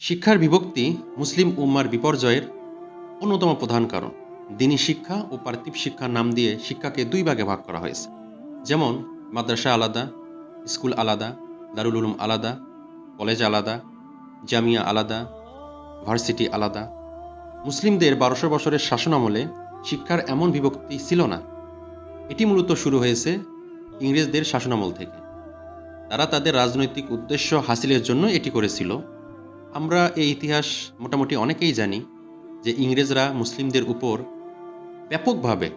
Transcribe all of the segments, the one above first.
শিক্ষার বিভক্তি মুসলিম উম্মার বিপর্যয়ের অন্যতম প্রধান কারণ। দিনী শিক্ষা ও পার্থিব শিক্ষার নাম দিয়ে শিক্ষাকে দুই ভাগে ভাগ করা হয়েছে। যেমন, মাদ্রাসা আলাদা, স্কুল আলাদা, দারুল উলুম আলাদা, কলেজ আলাদা, জামিয়া আলাদা, ভার্সিটি আলাদা। মুসলিমদের বারোশো বছরের শাসনামলে শিক্ষার এমন বিভক্তি ছিল না। এটি মূলত শুরু হয়েছে ইংরেজদের শাসনামল থেকে। তারা তাদের রাজনৈতিক উদ্দেশ্য হাসিলের জন্য এটি করেছিল। আমরা এই ইতিহাস মোটামুটি অনেকেই জানি যে ইংরেজরা মুসলিমদের উপর ব্যাপকভাবে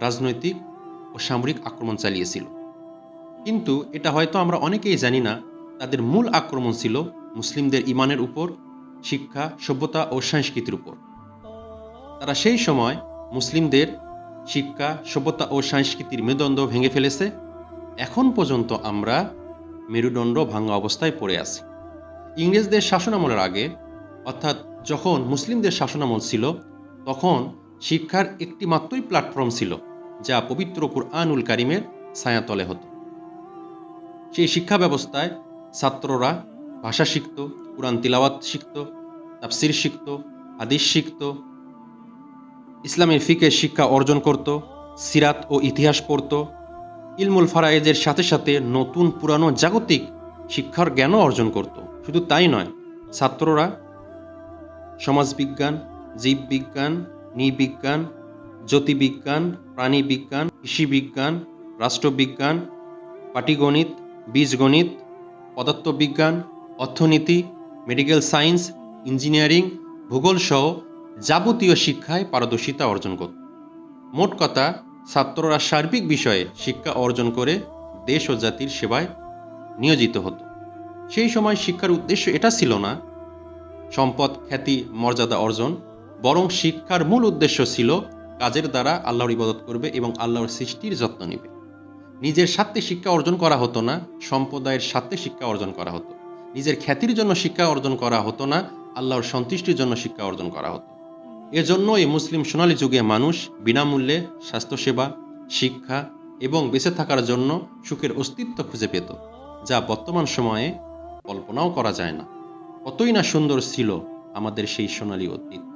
রাজনৈতিক ও সামরিক আক্রমণ চালিয়েছিল। কিন্তু এটা হয়তো আমরা অনেকেই জানি না, তাদের মূল আক্রমণ ছিল মুসলিমদের ইমানের উপর, শিক্ষা, সভ্যতা ও সংস্কৃতির উপর। তারা সেই সময় মুসলিমদের শিক্ষা, সভ্যতা ও সংস্কৃতির মেরুদণ্ড ভেঙে ফেলেছে। এখন পর্যন্ত আমরা মেরুদণ্ড ভাঙা অবস্থায় পড়ে আছি। ইংরেজদের শাসনামলের আগে, অর্থাৎ যখন মুসলিমদের শাসনামল ছিল, তখন শিক্ষার একটি মাত্রই প্ল্যাটফর্ম ছিল, যা পবিত্র কুরআনুল কারিমের ছায়াতলে হতো। সেই শিক্ষা ব্যবস্থায় ছাত্ররা ভাষা শিখত, কোরআন তিলাওয়াত শিখত, তাফসির শিখত, হাদিস শিখত, ইসলামের ফিকের শিক্ষা অর্জন করত, সিরাত ও ইতিহাস পড়ত। ইলমুল ফারায়েজের সাথে সাথে নতুন পুরানো জাগতিক শিক্ষার জ্ঞানও অর্জন করত। শুধু তাই নয়, ছাত্ররা, সমাজবিজ্ঞান, জীববিজ্ঞান, নৃবিজ্ঞান, জ্যোতির্বিজ্ঞান, প্রাণীবিজ্ঞান, কৃষিবিজ্ঞান, রাষ্ট্রবিজ্ঞান, পাটিগণিত, বীজগণিত, পদার্থবিজ্ঞান, অর্থনীতি, মেডিকেল সায়েন্স, ইঞ্জিনিয়ারিং ভূগোল সহ যাবতীয় শিক্ষায় পারদর্শিতা অর্জন করত। মোট কথা, ছাত্ররা সার্বিক বিষয়ে শিক্ষা অর্জন করে দেশ ও জাতির সেবায় নিয়োজিত হতো। সেই সময় শিক্ষার উদ্দেশ্য এটা ছিল না। সম্পদ, খ্যাতি, মর্যাদা অর্জন, বরং শিক্ষার মূল উদ্দেশ্য ছিল কাজের দ্বারা আল্লাহর ইবাদত করবে এবং আল্লাহর সৃষ্টির যত্ন নেবে। নিজের স্বার্থে শিক্ষা অর্জন করা হতো না, সম্প্রদায়ের স্বার্থে শিক্ষা অর্জন করা হতো। নিজের খ্যাতির জন্য শিক্ষা অর্জন করা হতো না, আল্লাহর সন্তুষ্টির জন্য শিক্ষা অর্জন করা হতো। এজন্য এই মুসলিম সোনালী যুগে মানুষ বিনামূল্যে স্বাস্থ্যসেবা, শিক্ষা এবং বেঁচে থাকার জন্য সুখের অস্তিত্ব খুঁজে পেত। যা বর্তমান সময়ে কল্পনাও করা যায় না। কতই না সুন্দর ছিল আমাদের সেই সোনালী অতীত।